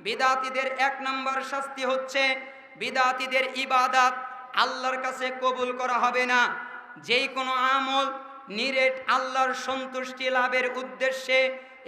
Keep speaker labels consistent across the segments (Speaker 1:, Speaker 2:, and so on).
Speaker 1: বিদাতিদের এক নম্বর শাস্তি হচ্ছে বিদাতিদের ইবাদাত। আল্লাহর কাছে কবুল করা হবে না। যেই কোনো আমল নিরেট আল্লাহর সন্তুষ্টি লাভের উদ্দেশ্যে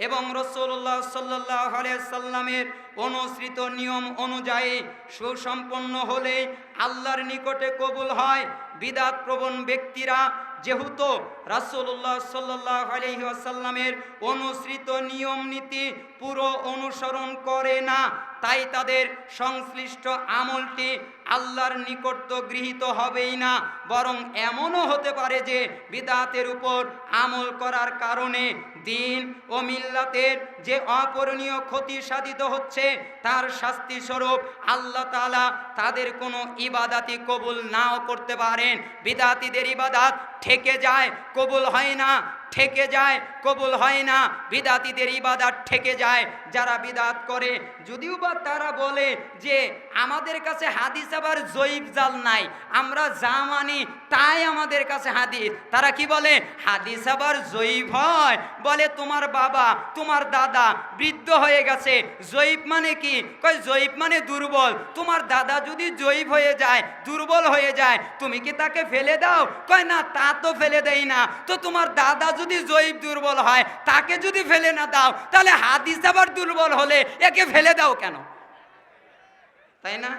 Speaker 1: এবং রসুল্লাহ সাল্লাহ সাল্লামের অনুসৃত নিয়ম অনুযায়ী সুসম্পন্ন হলে আল্লাহর নিকটে কবুল হয়। বিদাত প্রবণ ব্যক্তিরা যেহেতু রাসুল্লাহ সাল্লাহ আলহিহাসাল্লামের অনুসৃত নিয়ম নীতি পুরো অনুসরণ করে না তাই তাদের সংশ্লিষ্ট আমলটি আল্লাহর নিকট তো গৃহীত হবেই না, বরং এমনও হতে পারে যে বিদাতের উপর আমল করার কারণে দিন ও মিল্লাতের যে অপরণীয় ক্ষতি সাধিত হচ্ছে, তার শাস্তি স্বরূপ আল্লাহ তালা তাদের কোনো ইবাদাতি কবুল নাও করতে পারেন। বিদাতিদের ইবাদাত ঠেকে যায়, কবুল হয় না ঠেকে যায়, কবুল হয় না। বিদাতিদের ইবাদাত ঠেকে যায়, যারা বিদাত করে। যদিও বা তারা বলে যে, আমাদের কাছে হাদিস আবার জৈব জাল নাই, আমরা যা মানি তাই আমাদের কাছে হাদিস। তারা কি বলে? হাদিস আবার জৈব হয়। বলে, তোমার বাবা, তোমার দাদা বৃদ্ধ হয়ে গেছে। জৈব মানে কি? কয় জৈব মানে দুর্বল। তোমার দাদা যদি জৈব হয়ে যায়, দুর্বল হয়ে যায়, তুমি কি তাকে ফেলে দাও? কয়, না, তা তো ফেলে দেই না। তো তোমার দাদা যদি জৈব দুর্বল হয়, তাকে যদি ফেলে না দাও, তাহলে হাদিস আবার দুর্বল হলে একে ফেলে দাও কেন? তাই না?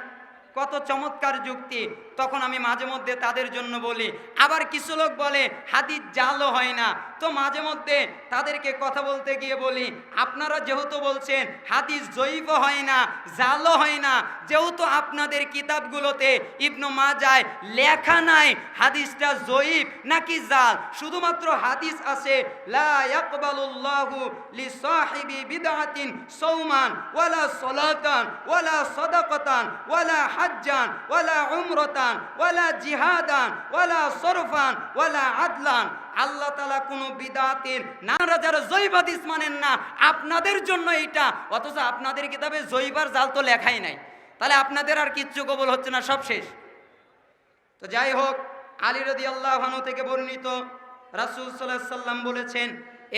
Speaker 1: কত চমৎকার যুক্তি। তখন আমি মাঝে মধ্যে তাদের জন্য বলি, আবার কিছু লোক বলে, হাদিস জালও হয় না। তো মাঝে মধ্যে তাদেরকে কথা বলতে গিয়ে বলি, আপনারা যেহেতু বলছেন হাদিস জৈব হয় না জালও হয় না, যেহেতু আপনাদের কিতাবগুলোতে ইবনু মাজায় লেখা নাই, হাদিসটা জয়ীব নাকি জাল? শুধুমাত্র হাদিস আছে, লা বিদআতিন সাওমান ওয়ালা সালাতান, ওয়ালা সাদাকাতান, ওয়ালা হাজ্জান, ওয়ালা উমরাতান। ওয়ালা জিহাদান, ওয়ালা সরফান, ওয়ালা আদলান। আল্লাহ তালা কোনো বিদাতের নারা যারা জৈব মানেন না, আপনাদের জন্য এটা অথচ আপনাদের কিতাবে জৈবার জাল তো লেখাই নাই। তাহলে আপনাদের আর কিচ্ছু কবল হচ্ছে না, সব শেষ। তো যাই হোক, আলী রদি আল্লাহ থেকে বর্ণিত রাসুল সাল্লাম বলেছেন,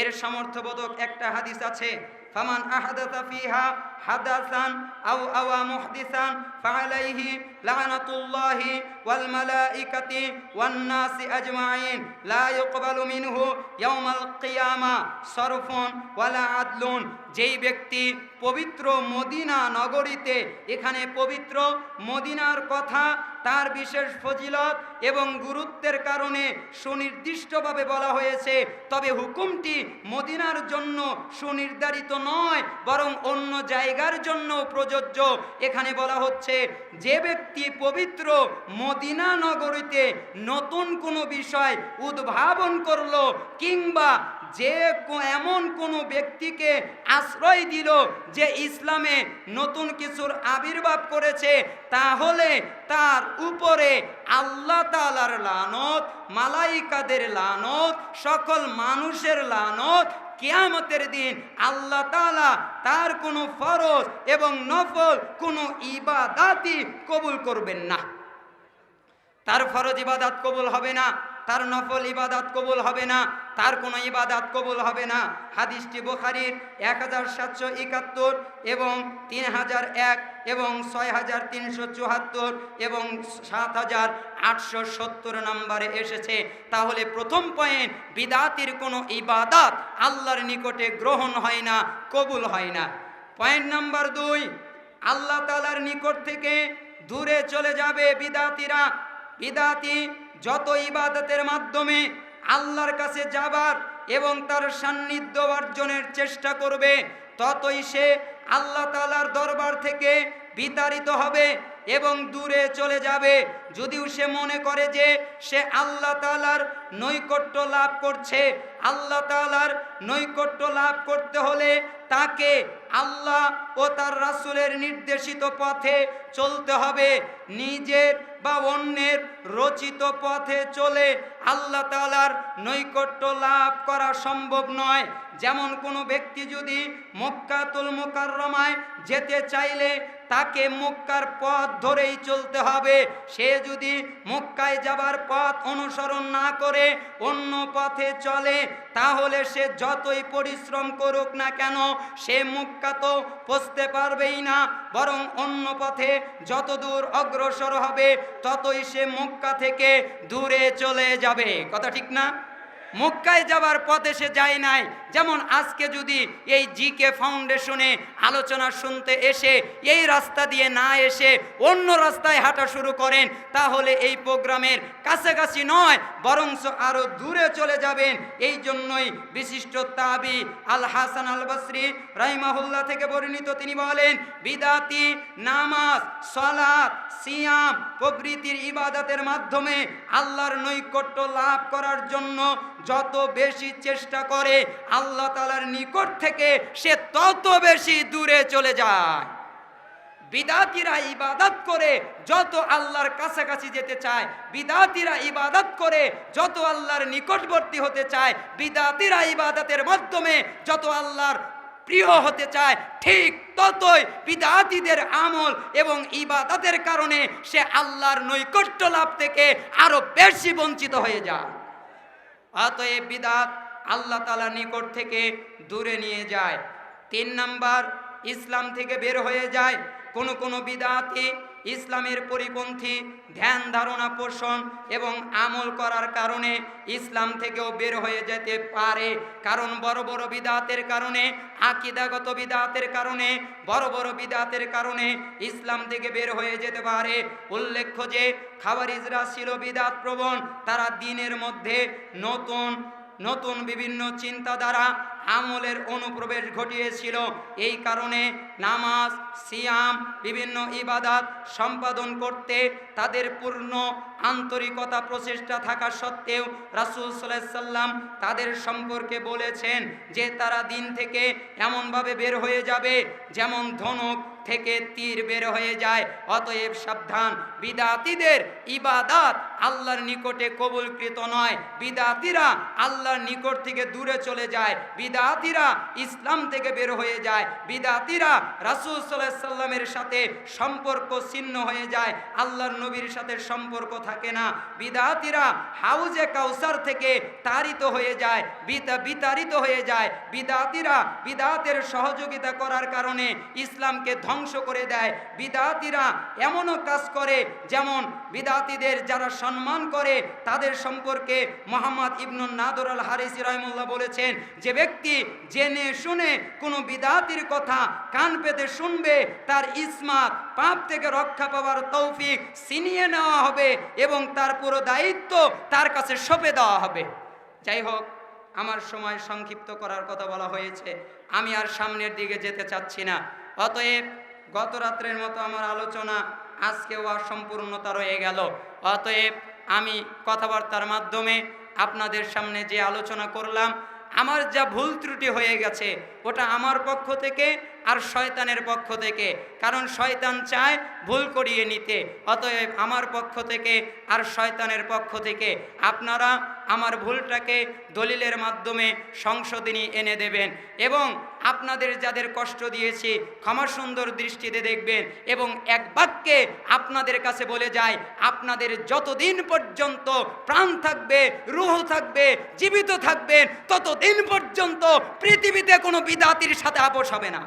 Speaker 1: এর সামর্থ্যবোধক একটা হাদিস আছে فمن أحدث فيها حدثا أو أوى محدثا فعليه لعنة الله والملائكة والناس أجمعين. لا يقبل منه يوم القيامة صرف ولا عدل. যেই ব্যক্তি পবিত্র মদিনা নগরীতে এখানে পবিত্র মদিনার কথা, তার বিশেষ ফজিলত এবং গুরুত্বের কারণে সুনির্দিষ্টভাবে বলা হয়েছে, তবে হুকুমটি মদিনার জন্য সুনির্ধারিত নয়, বরং অন্য জায়গার জন্য প্রযোজ্য। এখানে বলা হচ্ছে, যে ব্যক্তি পবিত্র মদিনা নগরীতে নতুন কোনো বিষয় উদ্ভাবন করল কিংবা যে এমন কোনো ব্যক্তিকে আশ্রয় দিল যে ইসলামে নতুন কিছুর আবির্ভাব করেছে, তাহলে তার উপরে আল্লাহ তালার লানত, মালাইকাদের লানত, সকল মানুষের লানত, কিয়ামতের দিন আল্লাহ তালা তার কোনো ফরজ এবং নফল কোনো ইবাদাতি কবুল করবেন না। তার ফরজ ইবাদাত কবুল হবে না। তার নফল ইবাদাত কবুল হবে না, তার কোনো ইবাদাত কবুল হবে না। হাদিসটি বোখারির এক হাজার সাতশো একাত্তর এবং তিন হাজার এক এবং ছয় হাজার তিনশো চুহাত্তর এবং সাত হাজার আটশো সত্তর নম্বরে এসেছে। তাহলে প্রথম পয়েন্ট বিদাতির কোনো ইবাদাত আল্লাহর নিকটে গ্রহণ হয় না, কবুল হয় না। পয়েন্ট নাম্বার দুই, আল্লাহ তালার নিকট থেকে দূরে চলে যাবে বিদাতিরা। বিদাতি যত ইবাদতের মাধ্যমে আল্লাহর কাছে যাবার এবং তার সান্নিধ্য অর্জনের চেষ্টা করবে, ততই সে আল্লাহ তালার দরবার থেকে বিতাড়িত হবে। এবং দূরে চলে যাবে। যদিও সে মনে করে যে সে আল্লাহ তালার নৈকট্য লাভ করছে, আল্লাহ তালার নৈকট্য লাভ করতে হলে তাকে আল্লাহ ও তার রাসূলের নির্দেশিত পথে চলতে হবে। নিজের বা অন্যের রচিত পথে চলে আল্লাহ তালার নৈকট্য লাভ করা সম্ভব নয়। যেমন কোনো ব্যক্তি যদি মক্কাতুল মুকাররমায় যেতে চাইলে তাকে মক্কার পথ ধরেই চলতে হবে। সে যদি মক্কায় যাবার পথ অনুসরণ না করে অন্য পথে চলে, তাহলে সে যতই পরিশ্রম করুক না কেন, সে মক্কা তো পৌঁছতে পারবেই না। বরং অন্য পথে যত দূর অগ্রসর হবে, ততই সে মক্কা থেকে দূরে চলে যাবে। কথা ঠিক না? মক্কায় যাবার পথে সে যায় নাই। যেমন আজকে যদি এই জি কে ফাউন্ডেশনে আলোচনা শুনতে এসে, এই রাস্তা দিয়ে না এসে অন্য রাস্তায় হাঁটা শুরু করেন, তাহলে এই প্রোগ্রামের কাছাকাছি নয়, বরঞ্চ আরও দূরে চলে যাবেন। এই জন্যই বিশিষ্ট তাবি আল হাসান আল বসরি রাহিমাহুল্লাহ থেকে বর্ণিত তিনি বলেন, বিদাতি নামাজ সলাৎ সিয়াম প্রভৃতির ইবাদতের মাধ্যমে আল্লাহর নৈকট্য লাভ করার জন্য যত বেশি চেষ্টা করে, আল্লাহ তালার নিকট থেকে সে তত বেশি দূরে চলে যায়। বিদাতিরা ইবাদত করে যত আল্লাহর কাছাকাছি যেতে চায়, বিদাতিরা ইবাদত করে যত আল্লাহর নিকটবর্তী হতে চায়, বিদাতিরা ইবাদতের মাধ্যমে যত আল্লাহর প্রিয় হতে চায়, ঠিক ততই বিদাতিদের আমল এবং ইবাদতের কারণে সে আল্লাহর নৈকট্য লাভ থেকে আরও বেশি বঞ্চিত হয়ে যায়। অতএব বিদাত আল্লাহ তালা নিকট থেকে দূরে নিয়ে যায়। তিন নাম্বার, ইসলাম থেকে বের হয়ে যায়। কোনো কোনো বিদাতি ইসলামের পরিপন্থী ধ্যান ধারণা পোষণ এবং আমল করার কারণে ইসলাম থেকেও বের হয়ে যেতে পারে। কারণ বড় বড় বিদাতের কারণে, আকিদাগত বিদাতের কারণে, বড় বড় বিদাতের কারণে ইসলাম থেকে বের হয়ে যেতে পারে। উল্লেখ্য যে খাবারিজরা ছিল বিদাত প্রবণ তারা দিনের মধ্যে নতুন নতুন বিভিন্ন চিন্তাধারা আমলের অনুপ্রবেশ ঘটিয়েছিল। এই কারণে নামাজ, সিয়াম, বিভিন্ন ইবাদাত সম্পাদন করতে তাদের পূর্ণ আন্তরিকতা প্রচেষ্টা থাকা সত্ত্বেও রাসুল সাল্লাম তাদের সম্পর্কে বলেছেন যে তারা দিন থেকে এমনভাবে বের হয়ে যাবে যেমন ধনুক থেকে তীর বের হয়ে যায়। অতএব সাবধান। বিদাতিদের ইবাদাত আল্লাহর নিকটে কবুলকৃত নয়। বিদাতিরা আল্লাহর নিকট থেকে দূরে চলে যায়। বিদাতিরা ইসলাম থেকে বের হয়ে যায়। বিদাতিরা রাসুল সাল্লাহ সাল্লামের সাথে সম্পর্ক ছিন্ন হয়ে যায়। আল্লাহর নবীর সাথে সম্পর্ক থাকে না। বিদাতিরা হাউজে কাউসার থেকে তারিত হয়ে যায়। বিতা, বিতাড়িত হয়ে যায়। বিদাতিরা বিদাতের সহযোগিতা করার কারণে ইসলামকে ধ্বংস করে দেয়। বিদাতিরা এমনও কাজ করে, যেমন বিদাতিদের যারা সম্মান করে, তাদের সম্পর্কে মোহাম্মদ ইবনুল নাদর আল হারিসি রহমুল্লাহ বলেছেন, যে ব্যক্তি জেনে শুনে কোনো বিদাতির কথা কান পেতে শুনবে, তার ইসমাত পাপ থেকে রক্ষা পাওয়ার তৌফিক ছিনিয়ে নেওয়া হবে এবং তার পুরো দায়িত্ব তার কাছে সঁপে দেওয়া হবে। যাই হোক, আমার সময় সংক্ষিপ্ত করার কথা বলা হয়েছে। আমি আর সামনের দিকে যেতে চাচ্ছি না। অতএব গত রাত্রের মতো আমার আলোচনা আজকেও আর সম্পূর্ণতা রয়ে গেল। অতএব আমি কথাবার্তার মাধ্যমে আপনাদের সামনে যে আলোচনা করলাম, আমার যা ভুল ত্রুটি হয়ে গেছে, ওটা আমার পক্ষ থেকে আর শয়তানের পক্ষ থেকে। কারণ শয়তান চায় ভুল করিয়ে নিতে। অতএব আমার পক্ষ থেকে আর শয়তানের পক্ষ থেকে আপনারা আমার ভুলটাকে দলিলের মাধ্যমে সংশোধনী এনে দেবেন এবং আপনাদের যাদের কষ্ট দিয়েছি, ক্ষমা সুন্দর দৃষ্টিতে দেখবেন এবং এক বাক্যে আপনাদের কাছে বলে যায় আপনাদের যতদিন পর্যন্ত প্রাণ থাকবে, রুহ থাকবে, জীবিত থাকবেন, ততদিন পর্যন্ত পৃথিবীতে কোনো বিদাতির সাথে আপোষ হবে না।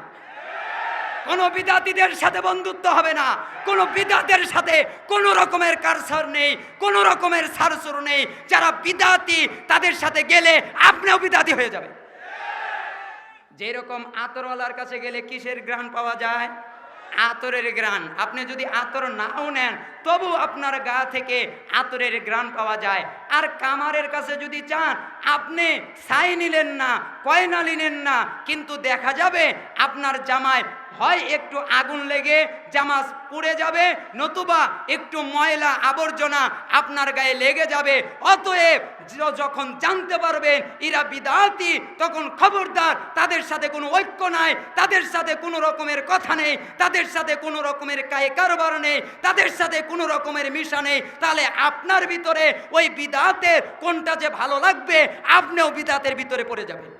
Speaker 1: কোনো বিদাতিদের সাথে বন্ধুত্ব হবে না। কোনো বিদাতের সাথে কোনো রকমের কারসার নেই, কোনো রকমের সারসুর নেই। যারা বিদাতি, তাদের সাথে গেলে আপনিও বিদাতি হয়ে যাবে যেরকম আতরওয়ালার কাছে গেলে কিসের গ্রান পাওয়া যায়? আতরের গ্রাণ। আপনি যদি আতর নাও নেন, তবু আপনার গা থেকে আতরের গ্রাণ পাওয়া যায়। আর কামারের কাছে যদি চান, আপনি সাই নিলেন না, কয়না নিলেন না, কিন্তু দেখা যাবে আপনার জামায় হয় একটু আগুন লেগে জামা পুড়ে যাবে, নতুবা একটু ময়লা আবর্জনা আপনার গায়ে লেগে যাবে। অতএব যখন জানতে পারবেন ইরা বিদাতি, তখন খবরদার, তাদের সাথে কোনো ঐক্য নাই, তাদের সাথে কোনো রকমের কথা নেই, তাদের সাথে কোনো রকমের কায়ে কারবার নেই, তাদের সাথে কোনো রকমের মিশা নেই। তাহলে আপনার ভিতরে ওই বিদাতের কোনটা যে ভালো লাগবে, আপনিও বিদাতের ভিতরে পড়ে যাবেন।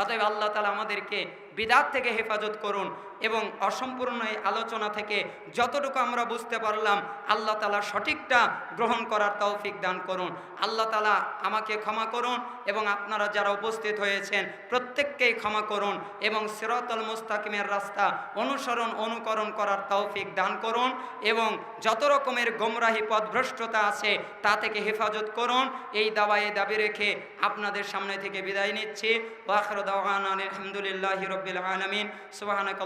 Speaker 1: অতএব আল্লাহ তালা আমাদেরকে বিদাত থেকে হেফাজত করুন। এবং অসম্পূর্ণ এই আলোচনা থেকে যতটুকু আমরা বুঝতে পারলাম, আল্লাহ তালা সঠিকটা গ্রহণ করার তৌফিক দান করুন। আল্লাহ তালা আমাকে ক্ষমা করুন এবং আপনারা যারা উপস্থিত হয়েছেন প্রত্যেককেই ক্ষমা করুন এবং সিরতল মুস্তাকিমের রাস্তা অনুসরণ, অনুকরণ করার তৌফিক দান করুন এবং যত রকমের গোমরাহি পথভ্রষ্টতা আছে তা থেকে হেফাজত করুন। এই দাওয়ায় দাবি রেখে আপনাদের সামনে থেকে বিদায় নিচ্ছি। ওয়াখর দাওয়ান আলহামদুলিল্লাহ রবিল আলমিন। সুবাহানক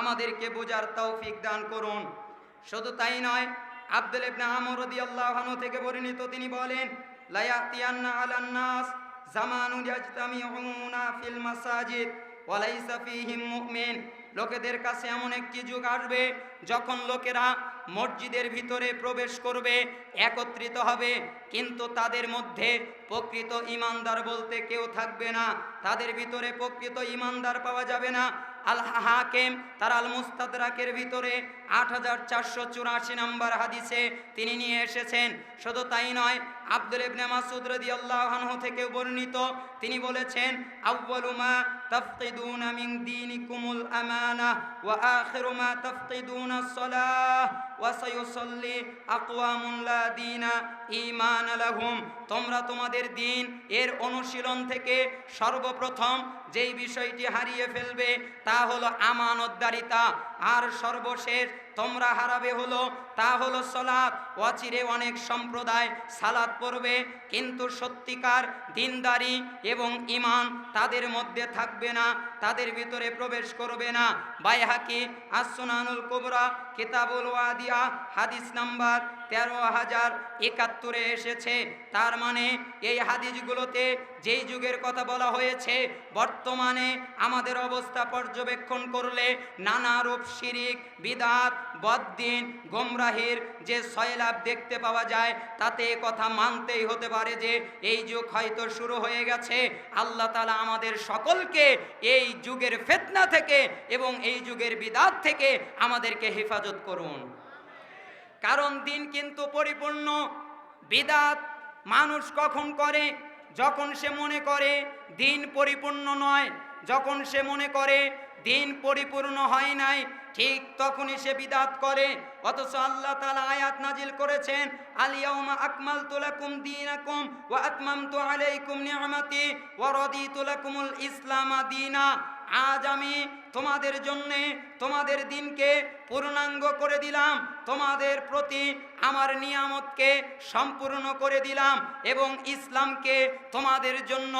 Speaker 1: আমাদেরকে বোঝার তৌফিক দান করুন। শুধু তাই নয়, আব্দুল ইবনে থেকে বর্ণিত তিনি বলেন, লা ইয়াতিয়ান্না ফিল মাসাজিদ ওয়া লাইসা ফীহিম মুমিন। লোকেদের কাছে এমন একটি যুগ আসবে যখন লোকেরা মসজিদের ভিতরে প্রবেশ করবে, একত্রিত হবে। কিন্তু তাদের মধ্যে প্রকৃত ইমানদার বলতে কেউ থাকবে না। তাদের ভিতরে প্রকৃত ইমানদার পাওয়া যাবে না। আল হাকেম, তার আল মুস্তাদরাকের ভিতরে আট হাজার চারশো চুরাশি নম্বর হাদিসে তিনি নিয়ে এসেছেন। শুধু তাই নয় আব্দুল ইবনে মাসুদ রাদিয়াল্লাহু আনহু থেকে বর্ণিত, তিনি বলেছেন, আউয়ালু মা তাফকিদুনা মিন দীনিকুমুল আমানা ওয়া আখিরু মা তাফকিদুনা আস-সালাহ ওয়া সায়ুসাল্লি আকওয়ামুন লা দীনা ঈমান লাহুম। তোমরা তোমাদের দিন এর অনুশীলন থেকে সর্বপ্রথম যেই বিষয়টি হারিয়ে ফেলবে তা হলো আমানতদারিতা। আর সর্বশেষ তোমরা হারাবে হলো তা হলো সলাৎ। অচিরে অনেক সম্প্রদায় সালাদ পড়বে, কিন্তু সত্যিকার দিনদারি এবং ইমান তাদের মধ্যে থাকবে না, তাদের ভিতরে প্রবেশ করবে না। বাইহাকি আসনানুল কুবরা, কিতাবুল ওয়াদিয়া, হাদিস নাম্বার তেরো হাজার একাত্তরে এসেছে। তার মানে এই হাদিসগুলোতে যেই যুগের কথা বলা হয়েছে, বর্তমানে আমাদের অবস্থা পর্যবেক্ষণ করলে নানা রূপ শিরিক, বিদাত, বদ্দিন গোমরাহির যে সয়লাভ দেখতে পাওয়া যায়, তাতে কথা মানতেই হতে পারে যে এই যুগ হয়তো শুরু হয়ে গেছে। আল্লাহ তালা আমাদের সকলকে এই যুগের ফেতনা থেকে এবং এই যুগের বিদাত থেকে আমাদেরকে হেফাজত করুন। কারণ দিন কিন্তু পরিপূর্ণ, বিদাত মানুষ কখন করে? যখন সে মনে করে, দিন পরিপূর্ণ নয়, যখন সে মনে করে দিন পরিপূর্ণ হয় নাই, ঠিক তখনই সে বিদাত করে। অথচ আল্লাহ তালা আয়াত নাজিল করেছেন আলিয়াউমা আকমালতু লাকুম দীনাকুম ওয়া আতমামতু আলাইকুম নি'মাতি ওয়া রাদিতু লাকুমুল ইসলামা দীনা। আজ আমি তোমাদের জন্যে তোমাদের দিনকে পূর্ণাঙ্গ করে দিলাম, তোমাদের প্রতি আমার নিয়ামতকে সম্পূর্ণ করে দিলাম এবং ইসলামকে তোমাদের জন্য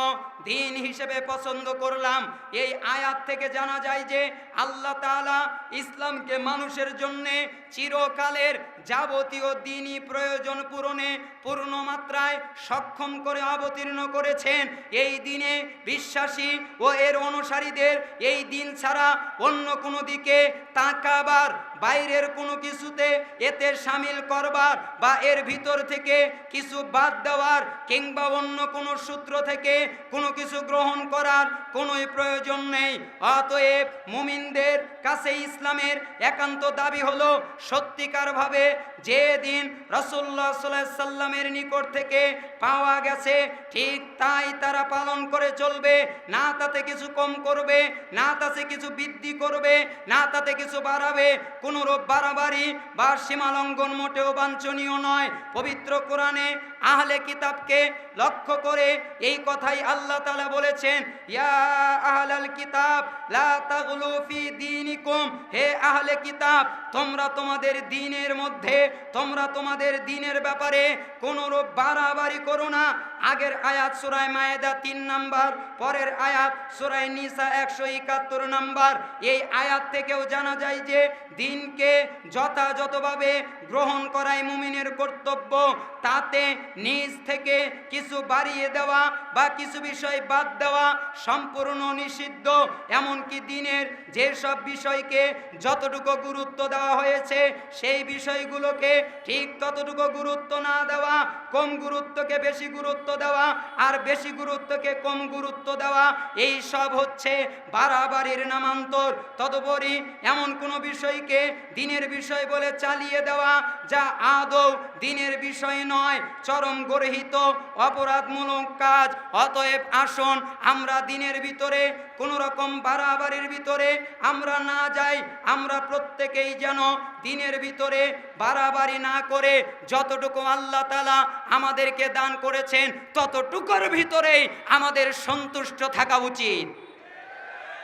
Speaker 1: দিন হিসেবে পছন্দ করলাম। এই আয়াত থেকে জানা যায় যে আল্লাহ তাআলা ইসলামকে মানুষের জন্যে চিরকালের যাবতীয় দিনই প্রয়োজন পূরণে পূর্ণ মাত্রায় সক্ষম করে অবতীর্ণ করেছেন। এই দিনে বিশ্বাসী ও এর অনুসারীদের এই দিন ছাড়া অন্য কোনো দিকে তাকাবার বাইরের কোনো কিছুতে এতে সামিল করবার বা এর ভিতর থেকে কিছু বাদ দেওয়ার কিংবা অন্য কোনো সূত্র থেকে কোনো কিছু গ্রহণ করার কোনোই প্রয়োজন নেই। অতএব মুমিনদের কাছে ইসলামের একান্ত দাবি হলো সত্যিকারভাবে যে দিন রসুল্লাহ সাল্লামের নিকট থেকে পাওয়া গেছে, ঠিক তাই তারা পালন করে চলবে। না তাতে কিছু কম করবে, না তাতে কিছু বৃদ্ধি করবে, না তাতে কিছু বাড়াবে। কোনো রূপ বাড়াবাড়ি বা সীমালঙ্ঘন মোটেও বাঞ্ছনীয় নয়। পবিত্র কোরআনে আহলে কিতাবকে লক্ষ্য করে এই কথাই আল্লাহ তালা বলেছেন, ইয়া আহলাল কিতাব, লা তাগলু ফি দীনিকুম। হে আহলে কিতাব, তোমরা তোমাদের দিনের মধ্যে, তোমরা তোমাদের দিনের ব্যাপারে কোন রূপ বাড়াবাড়ি করো না। আগের আয়াত সূরায় মায়েদা তিন নাম্বার, পরের আয়াত সূরায় নিসা একশো একাত্তর নাম্বার। এই আয়াত থেকেও জানা যায় যে, দিনকে যথাযথভাবে গ্রহণ করাই মুমিনের কর্তব্য। তাতে নিজ থেকে কিছু বাড়িয়ে দেওয়া বা কিছু বিষয় বাদ দেওয়া সম্পূর্ণ নিষিদ্ধ, এমনকি দিনের যেসব বিষয়কে যতটুকু গুরুত্ব দেওয়া হয়েছে, সেই বিষয়গুলোকে ঠিক ততটুকু গুরুত্ব না দেওয়া, কম গুরুত্বকে বেশি গুরুত্ব দেওয়া আর বেশি গুরুত্বকে কম গুরুত্ব দেওয়া, এই সব হচ্ছে বাড়াবাড়ির নামান্তর। তদুপরি এমন কোনো বিষয়কে দিনের বিষয় বলে চালিয়ে দেওয়া যা আদৌ দিনের বিষয় নয়, চরম গরহিত, অপরাধমূলক কাজ। অতএব আসুন আমরা দিনের ভিতরে কোন রকম বাড়াবাড়ির ভিতরে আমরা না যাই, আমরা প্রত্যেকেই যেন দিনের ভিতরে বাড়াবাড়ি না করে যতটুকু আল্লাহ তালা আমাদেরকে দান করেছেন, ততটুকুর ভিতরেই আমাদের সন্তুষ্ট থাকা উচিত।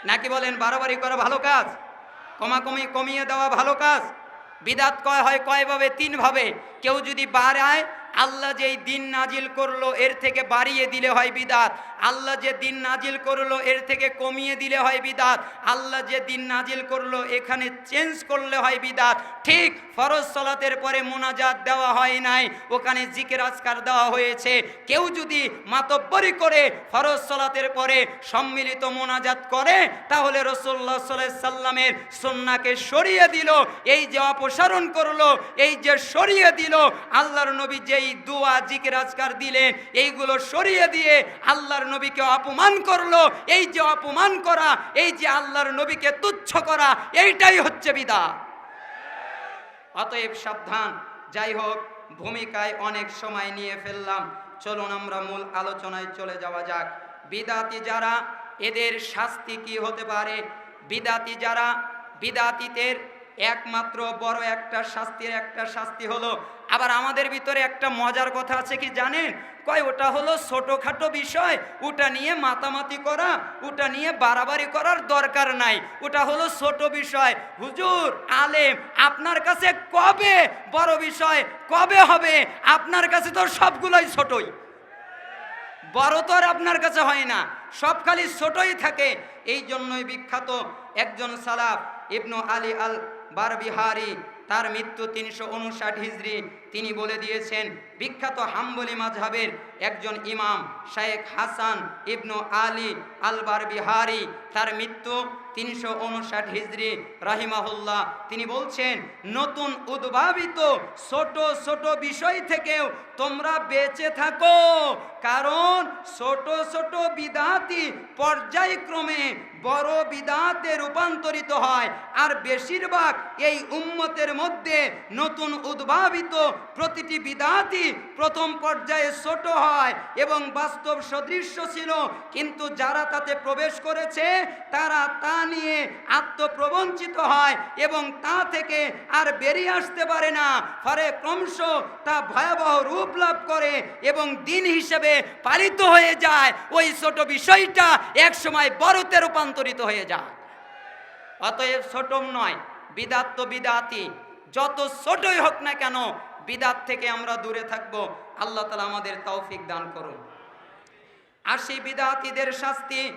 Speaker 1: নাকি বলেন বাড়াবাড়ি করা ভালো কাজ? কমাকমি কমিয়ে দেওয়া ভালো কাজ? বিদাত কয় হয় কয়ভাবে তিনভাবে কেউ যদি বাড়ায় আল্লাহ যেই দিন নাজিল করল, এর থেকে বাড়িয়ে দিলে হয় বিদাত। আল্লাহ যে দিন নাজিল করল, এর থেকে কমিয়ে দিলে হয় বিদাত। আল্লাহ যে দিন নাজিল করল, এখানে চেঞ্জ করলে হয় বিদাত। ঠিক ফরজ সলাতের পরে মোনাজাত দেওয়া হয় নাই, ওখানে জিকের আজকার দেওয়া হয়েছে। কেউ যদি মাতব্বরি করে ফরজ সলাতের পরে সম্মিলিত মোনাজাত করে, তাহলে সাল্লাহ সাল্লামের সন্নাকে সরিয়ে দিল, এই যে অপসারণ করল, এই যে সরিয়ে দিল, আল্লাহর নবী যেই দুয়া জিকের আজকার দিলেন এইগুলো সরিয়ে দিয়ে আল্লাহর নবীকে অপমান করল। এই যে অপমান করা, এই যে আল্লাহর নবীকে তুচ্ছ করা, এইটাই হচ্ছে বিদা। অতএব সাবধান, যাই হোক, ভূমিকায় অনেক সময় নিয়ে ফেললাম। চলুন আমরা মূল আলোচনায় চলে যাওয়া যাক। বিদাতি যারা, এদের শাস্তি কি হতে পারে? বিদাতি যারা, বিদাতিদের একমাত্র বড় একটা শাস্তির একটা শাস্তি হলো আবার আমাদের ভিতরে একটা মজার কথা আছে কি জানেন? কয়, ওটা হলো ছোটোখাটো বিষয়, ওটা নিয়ে মাতামাতি করা, ওটা নিয়ে বাড়াবাড়ি করার দরকার নাই। ওটা হলো ছোট বিষয়। হুজুর, আলেম, আপনার কাছে কবে বড় বিষয়, কবে হবে? আপনার কাছে তো সবগুলোই ছোটই। বড় তো আর আপনার কাছে হয় না। সব খালি ছোটই থাকে। এই জন্যই বিখ্যাত একজন সালাফ, ইবনু আলী আল বারবিহারি তার মৃত্যু তিনশো উনষাট হিজড়ি তিনি বলে দিয়েছেন, বিখ্যাত হাম্বলি মাঝহাবের একজন ইমাম, শায়েখ হাসান ইবনু আলী আলবার বিহারি তার মৃত্যু তিনশো উনষাট হিজড়ি রাহিমাহুল্লাহ। তিনি বলছেন, নতুন উদ্ভাবিত ছোট ছোট বিষয় থেকেও তোমরা বেঁচে থাকো, কারণ ছোট ছোট বিদাতি পর্যায়ক্রমে বড় বিদাতে রূপান্তরিত হয়, আর বেশিরভাগ এই উম্মতের মধ্যে নতুন উদ্ভাবিত প্রতিটি বিদাতি প্রথম পর্যায়ে ছোট হয় এবং বাস্তব সদৃশ্য ছিল, কিন্তু যারা তাতে প্রবেশ করেছে, তারা তা নিয়ে আত্মপ্রবঞ্চিত হয় এবং তা থেকে আর বেরিয়ে আসতে পারে না। ফলে ক্রমশ তা ভয়াবহ রূপ লাভ করে এবং দিন হিসেবে পালিত হয়ে যায়। ওই ছোট বিষয়টা এক সময় বড়তে রূপান্তরিত হয়ে যায়। অতএব ছোটম নয়, বিদাত তো বিদাতি। যত ছোটই হোক না কেন, বিদাত থেকে আমরা দূরে থাকব। আল্লাহ তালা আমাদের তৌফিক দান করুন। আর সেই বিদাতিদের শাস্তি